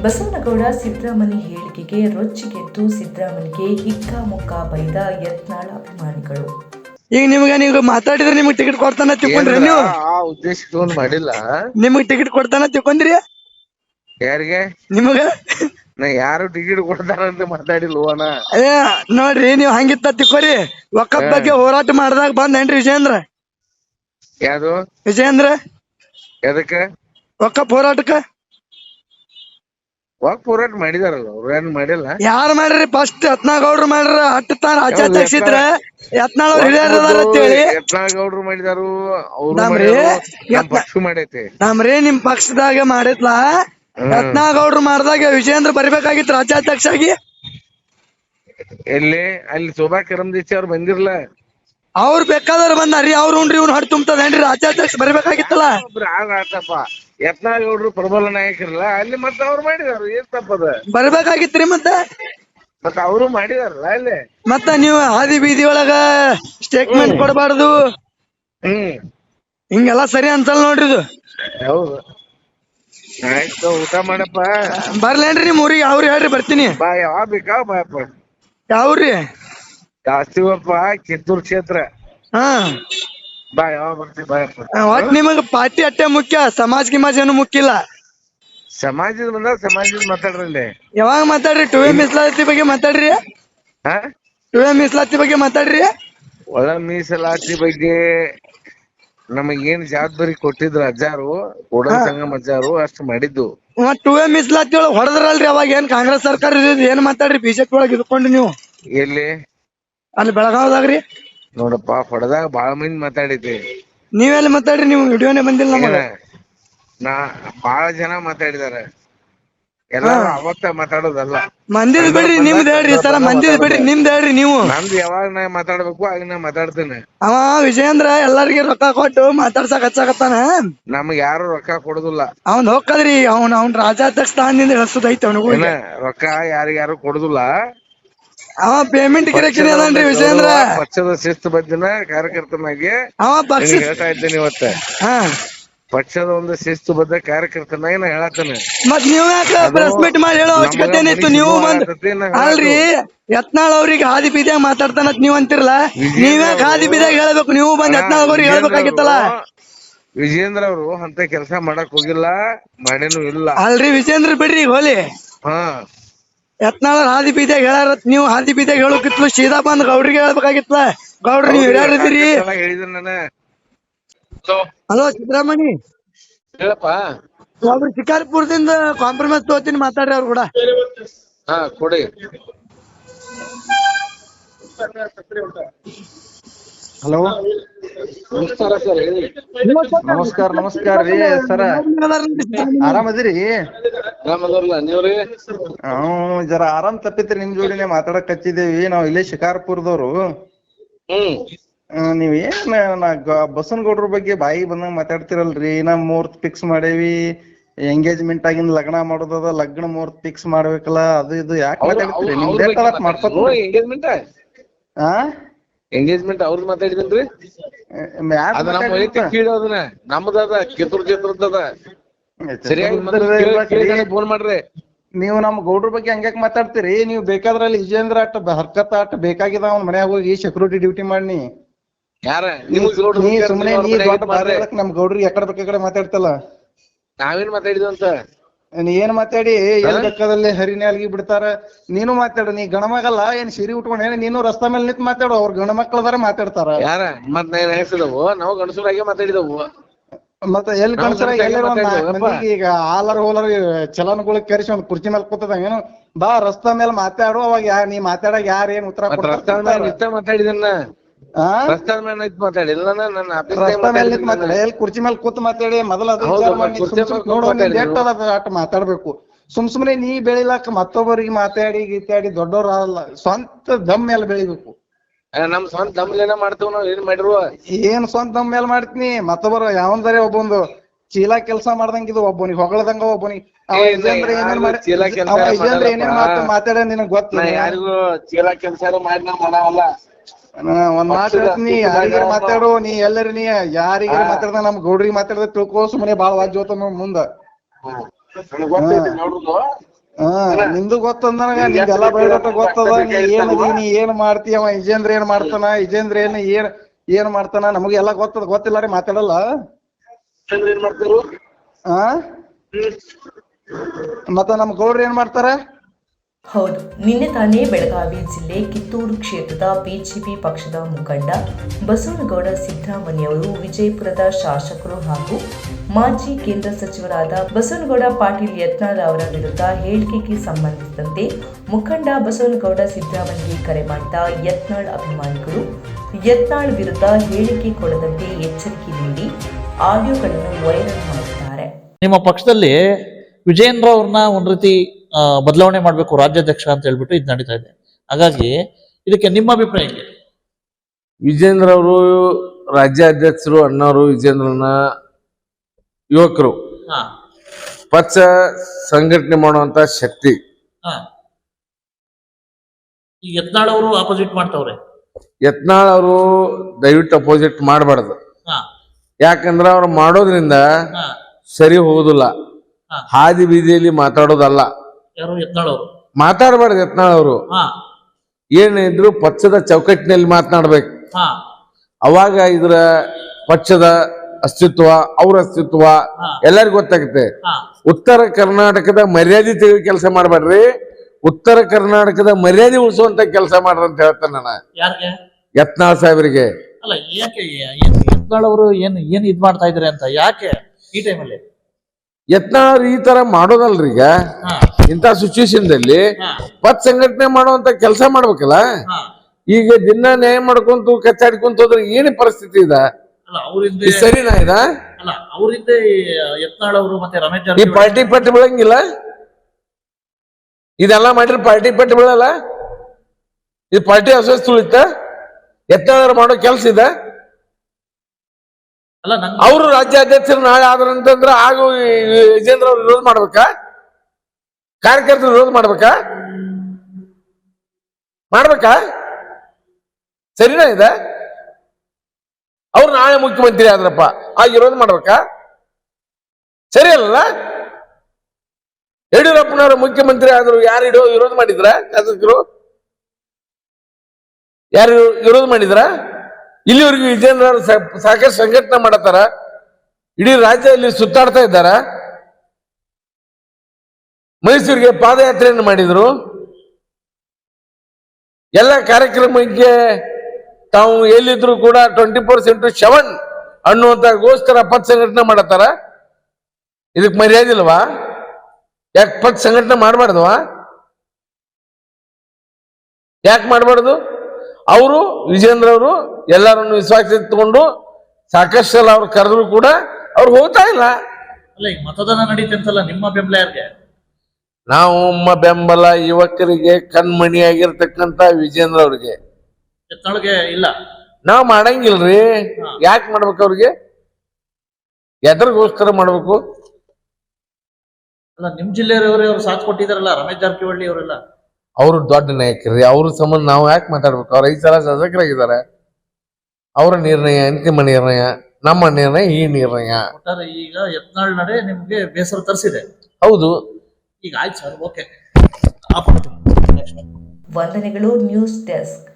ಬಸವನಗೌಡ ಸಿದ್ದರಾಮಯ್ಯ ಹೇಳಿಕೆಗೆ ರೊಚ್ಚಿಗೆದ್ದು ಹಿಕ್ಕ ಮುಕ್ಕ ಬೈದ ಯತ್ನಾಳ ಅಭಿಮಾನಿಗಳು. ಈಗ ನಿಮ್ಗೆ ನೀವು ಮಾತಾಡಿದ್ರೆ ನಿಮ್ಗ್ ಟಿಕೆಟ್ ಕೊಡ್ತಾನ ತಿಳ್ಕೊಂಡ್ರಿ ನೀವು. ಆ ಉದ್ದೇಶ ಮಾಡಿಲ್ಲ? ನಿಮಗ್ ಟಿಕೆಟ್ ಕೊಡ್ತಾನ ತಿಳ್ಕೊಂಡ್ರಿ. ಯಾರಿಗೆ? ನಿಮಗ? ನಾ ಯಾರು ಟಿಕೆಟ್ ಕೊಡ್ತಾರ ಅಂತ ಮಾತಾಡಿಲ್ಲ ಏ ನೋಡ್ರಿ ನೀವ್ ಹಂಗಿತ್ತ ತಿಕ್ಕೋರಿ. ಒಕ್ಕಪ್ ಬಗ್ಗೆ ಹೋರಾಟ ಮಾಡ್ದಾಗ ಬಂದೇನ್ರಿ ವಿಜಯೇಂದ್ರ? ಯಾವ್ದು ವಿಜಯೇಂದ್ರ? ಎದಕ್ಕೆ ಒಕ್ಕಪ್ ಹೋರಾಟಕ್ಕ? ವಾಕ್ ಹೋರಾಟ ಮಾಡಿದಾರಲ್ಲ ಅವ್ರು ಏನ್ ಮಾಡಿಲ್ಲ? ಯಾರು ಮಾಡ್ರಿ? ಫಸ್ಟ್ ಯತ್ನಾಗೌಡ್ರು ಮಾಡ್ರ ಹಟ್ಟು ತಾನ ಆಚಾರ ಇದ್ರ ಯತ್ನಾಳ್? ಹಿರಿಯರ್ ಅದಾರ ಅಂತೇಳಿ ಯತ್ನಾಳ್ ಮಾಡಿದಾರು ಅವ್ರು ಪಕ್ಷ ಮಾಡೈತಿ. ನಮ್ರಿ ನಿಮ್ ಪಕ್ಷದಾಗ ಮಾಡಿದ್ಲ. ಯತ್ನಾಗೌಡ್ರು ಮಾಡ್ದಾಗ ವಿಜಯೇಂದ್ರ ಬರ್ಬೇಕಾಗಿತ್ತು ರಾಜ್ಯಾಧ್ಯಕ್ಷ ಆಗಿ ಎಲ್ಲಿ? ಅಲ್ಲಿ ಶೋಭಾ ಕರಂದೀಚಿ ಅವ್ರು ಬಂದಿರ್ಲ. ಅವ್ರು ಬೇಕಾದ್ರೆ ಬಂದ ರೀ ಅವ್ರು ಉಂಡ್ರಿ ಇವ್ನು ಹಡ್ ತುಂಬ್ತದೇನ್ರಿ ರಾಜ್ಯಾಧ್ಯಕ್ಷ ಬರ್ಬೇಕಾಗಿತ್ತಲ್ಲ? ಒಬ್ರು ಆಗ ಆತಪ್ಪ. ಯತ್ನಾಳ್ ಪ್ರಬಲ ನಾಯಕರಲ್ಲ ಅಲ್ಲಿ ಮತ್ತೆ ಅವ್ರು ಮಾಡಿದಾರು ಏನ್ ತಪ್ಪದ ಬರ್ಬೇಕಾಗಿತ್ರಿ ಮತ್ತೆ? ಮತ್ತ ಅವರು ಮಾಡಿದಾರಲ್ಲ ಅಲ್ಲಿ? ಮತ್ತ ನೀವು ಹಾದಿ ಬೀದಿ ಒಳಗ ಸ್ಟೇಟ್ಮೆಂಟ್ ಕೊಡಬಾರ್ದು. ಹ್ಮ್. ಹಿಂಗೆಲ್ಲಾ ಸರಿ ಅನ್ಸಲ್ ನೋಡ್ರಿ ಇದು. ಹೌದು. ಆಯ್ತು ಊಟ ಮಾಡಪ್ಪ. ಬರ್ಲೇನ್ರಿ ನಿಮ್ ಊರಿಗೆ ಅವ್ರಿ ಹೇಳ್ರಿ ಬರ್ತೀನಿ. ಬಾ ಯಾವ ಬೇಕಾ ಬಾಯಪ್ಪ ಯಾವ್ರಿ? ದಾಸ್ತಿವಪ್ಪ ಕಿತ್ತೂರ್ ಕ್ಷೇತ್ರ. ಹಾ. ಬಾ ಯಾವಾಗ ಬರ್ತಿ ಬಾಯಪ್ಪ ಒಟ್ ನಿಮಗ ಪಾರ್ಟಿ ಅಟ್ಟೆ ಮುಖ್ಯ ಸಮಾಜ ಗಿಮಾಜ್ ಏನು ಮುಖ್ಯ ಇಲ್ಲ? ಸಮಾಜದ ಬಂದ ಸಮಾಜದ ಮಾತಾಡ್ರಲ್ಲಿ. ಯಾವಾಗ ಮಾತಾಡ್ರಿ? ಟು ಎ ಮೀಸಲಾತಿ ಬಗ್ಗೆ ಮಾತಾಡ್ರಿ? ಹಾ? ಟು ಎ ಮೀಸಲಾತಿ ಬಗ್ಗೆ ಮಾತಾಡ್ರಿ? ಒಳ ಮೀಸಲಾತಿ ಬಗ್ಗೆ ನಮಗೇನ್ ಜವಾಬ್ದಾರಿ ಕೊಟ್ಟಿದ್ರು ಅಜ್ಜಾರು ಕೂಡಲ ಸಂಗಮ ಅಜ್ಜಾರು ಅಷ್ಟು ಮಾಡಿದ್ದು. ಟು ಎ ಮೀಸಲಾತಿ ಒಳಗ್ ಹೊಡೆದ್ರಲ್ರಿ ಅವಾಗ ಏನ್ ಕಾಂಗ್ರೆಸ್ ಸರ್ಕಾರ ಇದ್ದಿದ್ದು ಏನ್ ಮಾತಾಡ್ರಿ? ಬಿಜೆಪಿ ಒಳಗ್ ಇದ್ಕೊಂಡು ನೀವು. ಎಲ್ಲಿ? ಅಲ್ಲಿ ಬೆಳಗಾವದಾಗ್ರಿ? ನೋಡಪ್ಪ ಹೊಡೆದಾಗ ಬಾಳ ಮಂದಿ ಮಾತಾಡಿದ್ರಿ ನೀವೆಲ್ಲಿ ಮಾತಾಡ್ರಿ? ನೀವು ವಿಡಿಯೋನೇ ಬಂದಿಲ್ಲ ನಮಗ? ನಾ ಬಾಳ ಜನ ಮಾತಾಡಿದಾರ. ಎಲ್ಲಾರು ಅವತ್ತ ಮಾತಾಡೋದಲ್ಲ. ಮಂದಿದ್ ಬಿಡ್ರಿ ನಿಮ್ದ್ ಹೇಳ್ರಿ ಸರ ಮಂದಿದ್ ಬಿಡ್ರಿ ನಿಮ್ದ್ ಹೇಳ್ರಿ ನೀವು. ನಂದು ಯಾವಾಗ ನಾ ಮಾತಾಡ್ಬೇಕು ಆಗ ನಾ ಮಾತಾಡ್ತೇನೆ. ಅವ ವಿಜಯೇಂದ್ರ ಎಲ್ಲಾರ್ಗಿ ರೊಕ್ಕ ಕೊಟ್ಟು ಮಾತಾಡ್ಸಕ್ ಹಚ್ಚಾಕತ್ತಾನ ನಮಗ್ ಯಾರು ರೊಕ್ಕ ಕೊಡುದಿಲ್ಲ. ಅವ್ನ್ ಹೋಗ್ಕದ್ರಿ ಅವ್ನ ಅವ್ನ ರಾಜ್ಯಾಧ್ಯಕ್ಷ ಸ್ಥಾನದಿಂದ ಇಳಿಸೋದೈತಿ ಅವನಿಗೂ. ರೊಕ್ಕ ಯಾರಿಗ್ಯಾರು ಕೊಡುದಿಲ್ಲ. ಅವ ಪೇಮೆಂಟ್ ಗಿರಕಿರಿ ಅದನ್ರಿ ವಿಜಯೇಂದ್ರ? ಪಕ್ಷದ ಶಿಸ್ತು ಬದ್ದಿನ ಕಾರ್ಯಕರ್ತನಾಗಿ ಅವ ಪಕ್ಷ ಹೇಳ್ತಾ ಇದ್ದೇನೆ ಇವತ್ತ. ಹಾ. ಪಕ್ಷದ ಒಂದು ಶಿಸ್ತು ಬದ್ಧ ಕಾರ್ಯಕರ್ತನಾಗಿ ನಾ ಹೇಳತ್ತೇನೆ. ಮತ್ ನೀವ್ ಯಾಕ ಪ್ರೆಸ್ ಮೀಟ್ ಮಾಡಿ ಹೇಳೋ ಅವಶ್ಯಕತೆ ಏನಿತ್ತು ನೀವು ಬಂದ್ ಅಲ್ರಿ ಯತ್ನಾಳ್ ಅವ್ರಿಗೆ ಹಾದಿ ಬೀದಿಯಾಗ ಮಾತಾಡ್ತಾನ ನೀವ್ ಅಂತಿರಲ್ಲ? ನೀವ್ ಯಾಕೆ ಹಾದಿ ಬೀದಿಯಾಗ ಹೇಳ್ಬೇಕು? ನೀವು ಬಂದ್ ಯತ್ನಾಳ್ ಅವ್ರಿಗೆ ಹೇಳ್ಬೇಕಾಗಿತ್ತಲ್ಲ? ವಿಜೇಂದ್ರ ಅವರು ಅಂತ ಕೆಲಸ ಮಾಡಕ್ ಹೋಗಿಲ್ಲ ಮಾಡೇನು ಇಲ್ಲ. ಅಲ್ರಿ ವಿಜೇಂದ್ರ ಬಿಡ್ರಿ ಹೋಲಿ. ಹಾ. ಯತ್ನಾಳ್ ಹಾದಿ ಬೀದಿಯಾಗ ಹೇಳಾರ ನೀವು ಹಾದಿ ಬೀದಿಯಾಗ ಹೇಳೋಕಿತ್ಲು ಸೀದಾ ಬಂದ್ ಗೌಡ್ರಿಗೆ ಹೇಳ್ಬೇಕಾಗಿತ್ಲ. ಗೌಡ್ರಿ ನೀವ್ ನಾನು? ಹಲೋ ಸಿದ್ದರಾಮಣಿ ಹೇಳಪ್ಪ. ಒಬ್ರು ಶಿಕಾರಿಪುರದಿಂದ ಕಾಂಪ್ರಮೈಸ್ ತಗೋತೀನಿ ಮಾತಾಡ್ರಿ ಅವ್ರು ಕೂಡ. ಹಾ ಕೊಡಿ. ಹಲೋ. ನಮಸ್ಕಾರ ಸರ್ ಹೇಳಿ. ನಮಸ್ಕಾರ ನಮಸ್ಕಾರ ರೀ ಸರ್. ಆರಾಮದಿರಿ? ಹ್ಮ್ ಜರ ಆರಾಮ್ ತಪ್ಪಿತ್ರಿ ನಿಮ್ ಜೋಡಿನೇ ಮಾತಾಡಕ್ ಹಚ್ಚಿದೇವಿ. ನಾವ್ ಇಲ್ಲೇ ಶಿಕಾರ್ಪುರದವ್ರು. ನೀವ್ ಏನ್ ಬಸವನಗೌಡ್ರ ಬಗ್ಗೆ ಬಾಯಿ ಬಂದಂಗ ಮಾತಾಡ್ತಿರಲ್ರಿ. ನಾ ಮುಹೂರ್ತ ಫಿಕ್ಸ್ ಮಾಡೇವಿ. ಎಂಗೇಜ್ಮೆಂಟ್ ಆಗಿಂದ ಲಗ್ನ ಮಾಡೋದದ ಲಗ್ನ ಮುಹೂರ್ತ ಫಿಕ್ಸ್ ಮಾಡ್ಬೇಕಲ್ಲ ಅದು ಇದು ಯಾಕೆ ಮಾತಾಡ್ತೀರಿ ನಿಮ್ ಡೇಟ್ ಅದ ಮಾಡ್ಕೊತ ಎಂಗೇಜ್ಮೆಂಟ್ ಹಾ ಎಂಗೇಜ್ಮೆಂಟ್ ಅವ್ರದ್ದು ಮಾತಾಡಿದ್ರಿ ಯಾಕ್ ಅದ ನಮ್ಮ ವೈಯಕ್ತಿಕ ಕೀಳು ಅದನ್ನ ನಮ್ದದ ಕಿತ್ತೂರ್ ಇರ್ಬೇಕ್ರಿ. ಫೋನ್ ಮಾಡ್ರಿ. ನೀವು ನಮ್ ಗೌಡ್ರ ಬಗ್ಗೆ ಹಂಗ್ಯಾಕ್ ಮಾತಾಡ್ತೀರಿ? ನೀವು ಬೇಕಾದ್ರಲ್ಲಿ ವಿಜೇಂದ್ರ ಅಟ್ ಹರ್ಕತ್ ಅಟ್ ಬೇಕಾಗಿದ ಅವ್ನ ಮನ್ಯಾಗ ಹೋಗಿ ಸೆಕ್ಯೂರಿಟಿ ಡ್ಯೂಟಿ ಮಾಡಿ ಗೌಡ್ರ ನೀ ನಮ್ ಗೌಡ್ರಿಗೆ ಎಕಡೆ ಬೇಕಾ ಮಾತಾಡ್ತಲ್ಲ. ನಾವೇನ್ ನೀ ಏನ್ ಮಾತಾಡಿ? ಎಲ್ ಬೇಕಾದಲ್ಲಿ ಹರಿನಾಲ್ಗಿ ಬಿಡ್ತಾರ? ನೀನು ಮಾತಾಡು ನೀ ಗಣಮಗಲ್ಲ ಏನ್ ಸಿರಿ ಉಟ್ಕೊಂಡ್ ಏನ್ ನೀನು ರಸ್ತಾ ಮೇಲೆ ನಿಂತ್ ಮಾತಾಡು ಅವ್ರ ಗಣ ಮಕ್ಳದಾರ ಮಾತಾಡ್ತಾರ. ಯಾರ? ಮತ್ ನಾನು ಹೆಸದವು ನಾವು ಗಣಸೂರಾಗೆ ಮಾತಾಡಿದವು. ಮತ್ತ ಎಲ್ಲಿ ಗಣಸಾಗಿ ಎಲ್ಲಿ ಈಗ ಆಲರ್ ಹೋಲರ್ ಚಲನಗಳಿಗೆ ಕರೆಸಿ ಒಂದ್ ಕುರ್ಚಿ ಮೇಲೆ ಕೂತದ ಏನು? ಬಾ ರಸ್ತಾ ಮೇಲೆ ಮಾತಾಡು ಅವಾಗ ಯಾರ ನೀ ಮಾತಾಡಕ್ ಯಾರ ಏನ್ ಉತ್ತರ ಎಲ್ಲಿ ಕುರ್ಚಿ ಮೇಲೆ ಕೂತ್ ಮಾತಾಡಿ ಮೊದಲ ಮಾತಾಡ್ಬೇಕು? ಸುಮ್ ಸುಮ್ನೆ ನೀ ಬೆಳಿಲಾಕ ಮತ್ತೊಬ್ಬರಿಗೆ ಮಾತಾಡಿ ಗೀತಾಡಿ ದೊಡ್ಡವ್ರ ಸ್ವಂತ ದಮ್ ಮೇಲೆ ಬೆಳಿಬೇಕು. ನಮ್ ಸ್ವಂತ ದಮ್ಲೇನ ಮಾಡ್ತೇವ್ ನಾವ್ ಏನ್ ಮಾಡಿರುವ ಏನ್ ಸ್ವಂತ ದಮ್ ಮೇಲೆ ಮಾಡ್ತೀನಿ. ಮತ್ತೊಬ್ಬರು ಯಾವಂದರೆ ಒಬ್ಬೊಂದು ಚೀಲಾ ಕೆಲಸ ಮಾಡ್ದಂಗ ಇದು ಒಬ್ಬನಿಗೆ ಹೊಗಳದಂಗ ಒಬ್ಬನಿಗೆ. ಅವ ವಿಜೇಂದ್ರ ಏನೇನ್ ಮಾಡಿ ಚೀಲ ಕೆಲ್ಸ ಅವ ವಿಜೇಂದ್ರ ಏನೇನ್ ಮಾತು ಮಾತಾಡ ನಿನಗ್ ಗೊತ್ತಿಲ್ಲ. ನಾ ಯಾರಿಗೂ ಚೀಲ ಕೆಲ್ಸ ಮಾಡಿ ನಾ ಮಾಡವಲ್ಲ ಒಂದ್ ಮಾತು ಹೇಳ್ತೀನಿ. ಯಾರಿಗಾರ ಮಾತಾಡು ನೀ ಎಲ್ಲರ ನೀ ಯಾರಿಗಾರ. ಮಾತಾಡ್ದ ನಮ್ ಗೌಡ್ರಿಗೆ ಮಾತಾಡ್ದ ತಿಳ್ಕೋ ಸುಮ್ಮನೆ ಬಾಳ ವಾಜ್ಯೋತ ಮುಂದ. ಹಾ ನಿಮ್ದು ಗೊತ್ತಂದ ನನಗ ನಿಮ್ದೆಲ್ಲಾ ಬಯೋಡಾಟ ಗೊತ್ತದ ನೀ ಏನ್ ಅದಿ ನೀ ಏನ್ ಮಾಡ್ತೀಯ ಅವ ವಿಜೇಂದ್ರ ಏನ್ ಮಾಡ್ತಾನ ಇಜೇಂದ್ರ ಏನ್ ಏನ್ ಏನ್ ಮಾಡ್ತಾನ ನಮಗೆ ಎಲ್ಲಾ ಗೊತ್ತದ ಗೊತ್ತಿಲ್ಲ ರೀ ಮಾತಾಡಲ್ಲ. ಹಾ ಮತ್ತ ನಮ್ ಗೌಡ್ರ ಏನ್ ಮಾಡ್ತಾರ? ಹೌದು. ನಿನ್ನೆ ತಾನೇ ಬೆಳಗಾವಿ ಜಿಲ್ಲೆ ಕಿತ್ತೂರು ಕ್ಷೇತ್ರದ ಬಿಜೆಪಿ ಪಕ್ಷದ ಮುಖಂಡ ಬಸವನಗೌಡ ಸಿದ್ದರಾಮಯ್ಯ ಅವರು ವಿಜಯಪುರದ ಶಾಸಕರು ಹಾಗೂ ಮಾಜಿ ಕೇಂದ್ರ ಸಚಿವರಾದ ಬಸವನಗೌಡ ಪಾಟೀಲ್ ಯತ್ನಾಳ್ ಅವರ ವಿರುದ್ಧ ಹೇಳಿಕೆಗೆ ಸಂಬಂಧಿಸಿದಂತೆ ಮುಖಂಡ ಬಸವನಗೌಡ ಸಿದ್ದರಾಮಯ್ಯಗೆ ಕರೆ ಮಾಡಿದ ಯತ್ನಾಳ್ ಅಭಿಮಾನಿಗಳು, ಯತ್ನಾಳ್ ವಿರುದ್ಧ ಹೇಳಿಕೆ ಕೊಡದಂತೆ ಎಚ್ಚರಿಕೆ ನೀಡಿ ಆಡಿಯೋಗಳನ್ನು ವೈರಲ್ ಮಾಡಿದ್ದಾರೆ ನಿಮ್ಮ ಪಕ್ಷದಲ್ಲಿ ವಿಜಯೇಂದ್ರ ಅವ್ರನ್ನ ಒಂದು ರೀತಿ ಬದಲಾವಣೆ ಮಾಡಬೇಕು ರಾಜ್ಯಾಧ್ಯಕ್ಷ ಅಂತ ಹೇಳ್ಬಿಟ್ಟು ಇದು ನಡೀತಾ ಇದೆ. ಹಾಗಾಗಿ ಇದಕ್ಕೆ ನಿಮ್ಮ ಅಭಿಪ್ರಾಯ ಹೇಗೆ? ವಿಜೇಂದ್ರ ಅವರು ರಾಜ್ಯಾಧ್ಯಕ್ಷರು ಅಣ್ಣವರು ವಿಜೇಂದ್ರನ ಯುವಕರು ಪಕ್ಷ ಸಂಘಟನೆ ಮಾಡುವಂತ ಶಕ್ತಿ. ಯತ್ನಾಳವರು ಯತ್ನಾಳ್ ಅವರು ಆಪೋಸಿಟ್ ಮಾಡ್ತಾವ್ರೆ. ಯತ್ನಾಳ್ ಅವರು ದಯವಿಟ್ಟು ಅಪೋಸಿಟ್ ಮಾಡಬಾರ್ದು. ಯಾಕಂದ್ರ ಅವ್ರು ಮಾಡೋದ್ರಿಂದ ಸರಿ ಹೋಗುದಿಲ್ಲ. ಹಾದಿ ಬೀದಿಯಲ್ಲಿ ಮಾತಾಡೋದಲ್ಲ. ಯಾರು ಯತ್ನಾಳವರು ಮಾತಾಡಬಾರ್ದು ಯತ್ನಾಳ್ ಅವರು. ಹಾ. ಏನಿದ್ರು ಪಕ್ಷದ ಚೌಕಟ್ಟಿನಲ್ಲಿ ಮಾತನಾಡ್ಬೇಕು. ಹಾ. ಅವಾಗ ಇದ್ರ ಪಕ್ಷದ ಅಸ್ತಿತ್ವ ಅವ್ರ ಅಸ್ತಿತ್ವ ಹಾ. ಎಲ್ಲರಿಗೂ ಗೊತ್ತಾಗುತ್ತೆ. ಹಾ. ಉತ್ತರ ಕರ್ನಾಟಕದ ಮರ್ಯಾದೆ ತೆಗೆಯೋ ಕೆಲಸ ಮಾಡಬೇಡ್ರಿ. ಉತ್ತರ ಕರ್ನಾಟಕದ ಮರ್ಯಾದೆ ಉಳಿಸುವಂತ ಕೆಲಸ ಮಾಡ್ರಿ ಅಂತ ಹೇಳ್ತೇನೆ ನಾನು. ಯತ್ನಾಳ ಯತ್ನಾಳ್ ಸಾಹೇಬರಿಗೆ. ಅಲ್ಲ ಯಾಕೆ ಏನ್ ಯತ್ನಾಳ್ ಅವರು ಏನ್ ಏನ್ ಇದ್ ಮಾಡ್ತಾ ಇದಾರೆ ಅಂತ? ಯಾಕೆ ಈ ಟೈಮಲ್ಲಿ ಯತ್ನಾಳ್ ಅವ್ರು ಈ ತರ ಮಾಡೋದಲ್ರಿ ಈಗ ಹಾ. ಇಂಥ ಸಿಚುವೇಶನ್ ದಲ್ಲಿ ಪತ್ ಸಂಘಟನೆ ಮಾಡುವಂತ ಕೆಲಸ ಮಾಡ್ಬೇಕಲ್ಲ? ಈಗ ದಿನ ನ್ಯಾಯ ಮಾಡ್ಕೊಂತು ಕಚ್ಚಾಡ್ಕೊಂತ ಹೋದ್ರೆ ಏನ್ ಪರಿಸ್ಥಿತಿ ಇದ? ಸರಿನಾ ಇದ? ಈ ಪಾರ್ಟಿ ಪಟ್ಟಿ ಬೀಳಂಗಿಲ್ಲ? ಇದೆಲ್ಲ ಮಾಡಿದ್ರೆ ಪಾರ್ಟಿ ಪಟ್ಟಿ ಬೀಳಲ್ಲ? ಇದು ಪಾರ್ಟಿ ಅಸ್ವಸ್ಥ ಉಳಿತ ಯತ್ನಾಳ್ ಮಾಡೋ ಕೆಲಸ ಇದೆ? ಅವರು ರಾಜ್ಯಾಧ್ಯಕ್ಷರು ನಾಳೆ ಆದ್ರಂತಂದ್ರೆ ಆಗ ವಿಜೇಂದ್ರ ಅವ್ರು ವಿರೋಧ ಮಾಡ್ಬೇಕಾ? ಕಾರ್ಯಕರ್ತರು ವಿರೋಧ ಮಾಡ್ಬೇಕಾ? ಮಾಡ್ಬೇಕಾ? ಸರಿನಾ ಇದೆ? ಅವ್ರು ನಾಳೆ ಮುಖ್ಯಮಂತ್ರಿ ಆದ್ರಪ್ಪ ಆಗ ವಿರೋಧ ಮಾಡ್ಬೇಕಾ? ಸರಿ ಅಲ್ಲ ಯಡಿಯೂರಪ್ಪನವರು ಮುಖ್ಯಮಂತ್ರಿ ಆದ್ರು ಯಾರು ಇಡೋ ವಿರೋಧ ಮಾಡಿದ್ರ ಶಾಸಕರು? ಯಾರು ವಿರೋಧ ಮಾಡಿದ್ರ? ಇಲ್ಲಿವರೆಗೂ ವಿಜಯನಗರ ಸಾಕಷ್ಟು ಸಂಘಟನೆ ಮಾಡತ್ತಾರ? ಇಡೀ ರಾಜ್ಯದಲ್ಲಿ ಸುತ್ತಾಡ್ತಾ ಇದ್ದಾರ? ಮೈಸೂರಿಗೆ ಪಾದಯಾತ್ರೆಯನ್ನು ಮಾಡಿದ್ರು. ಎಲ್ಲ ಕಾರ್ಯಕ್ರಮಕ್ಕೆ ತಾವು ಎಲ್ಲಿದ್ರು ಕೂಡ ಟ್ವೆಂಟಿ ಫೋರ್ ಸೆಂಟು ಸೆವೆನ್ ಅನ್ನುವಂತ ಗೋಸ್ಕರ ಪತ್ ಸಂಘಟನೆ ಮಾಡತ್ತಾರ. ಇದಕ್ ಮರ್ಯಾದೆ ಇಲ್ವಾ? ಯಾಕೆ ಪತ್ ಸಂಘಟನೆ ಮಾಡಬಾರ್ದವಾ ಯಾಕೆ ಮಾಡಬಾರ್ದು? ಅವರು, ವಿಜೇಂದ್ರ ಅವರು ಎಲ್ಲರನ್ನು ವಿಶ್ವಾಸ ತಗೊಂಡು ಸಾಕಷ್ಟು ಅವ್ರು ಕರೆದ್ರು ಕೂಡ ಅವ್ರು ಹೋಗ್ತಾ ಇಲ್ಲ. ಅಲ್ಲ ಈಗ ಮತದಾನ ನಡೀತಂತಲ್ಲ ನಿಮ್ಮ ಬೆಂಬಲ ಯಾರಿಗೆ? ನಾವು ನಮ್ಮ ಬೆಂಬಲ ಯುವಕರಿಗೆ ಕಣ್ಮಣಿಯಾಗಿರ್ತಕ್ಕಂತ ವಿಜೇಂದ್ರ ಅವ್ರಿಗೆ. ಇಲ್ಲ. ನಾವ್ ಮಾಡಂಗಿಲ್ರಿ. ಯಾಕೆ ಮಾಡ್ಬೇಕು ಅವ್ರಿಗೆ? ಎದ್ರಿಗೋಸ್ಕರ ಮಾಡ್ಬೇಕು. ಅಲ್ಲ ನಿಮ್ ಜಿಲ್ಲೆಯವರೇ ಅವ್ರು ಸಾಥ್ ಕೊಟ್ಟಿದಾರಲ್ಲ ರಮೇಶ್ ಜಾರಕಿಹೊಳಿ ಅವರೆಲ್ಲ? ಅವ್ರು ದೊಡ್ಡ ನಾಯಕರಿ ಅವ್ರ ಸಂಬಂಧ ನಾವು ಯಾಕೆ ಮಾತಾಡ್ಬೇಕು? ಅವ್ರ ಐದು ಸಲ ಶಾಸಕರಾಗಿದ್ದಾರೆ ಅವರ ನಿರ್ಣಯ ಅಂತಿಮ ನಿರ್ಣಯ ನಮ್ಮ ನಿರ್ಣಯ ಈ ನಿರ್ಣಯ. ಒಟ್ಟಾರೆ ಈಗ ಯತ್ನಾಳ್ ನಡೆ ನಿಮ್ಗೆ ಬೇಸರ ತರಿಸಿದೆ. ಹೌದು. ಈಗ ಆಯ್ತು ಸರ್ ಓಕೆ ವಂದನೆಗಳು ನ್ಯೂಸ್ ಡೆಸ್ಕ್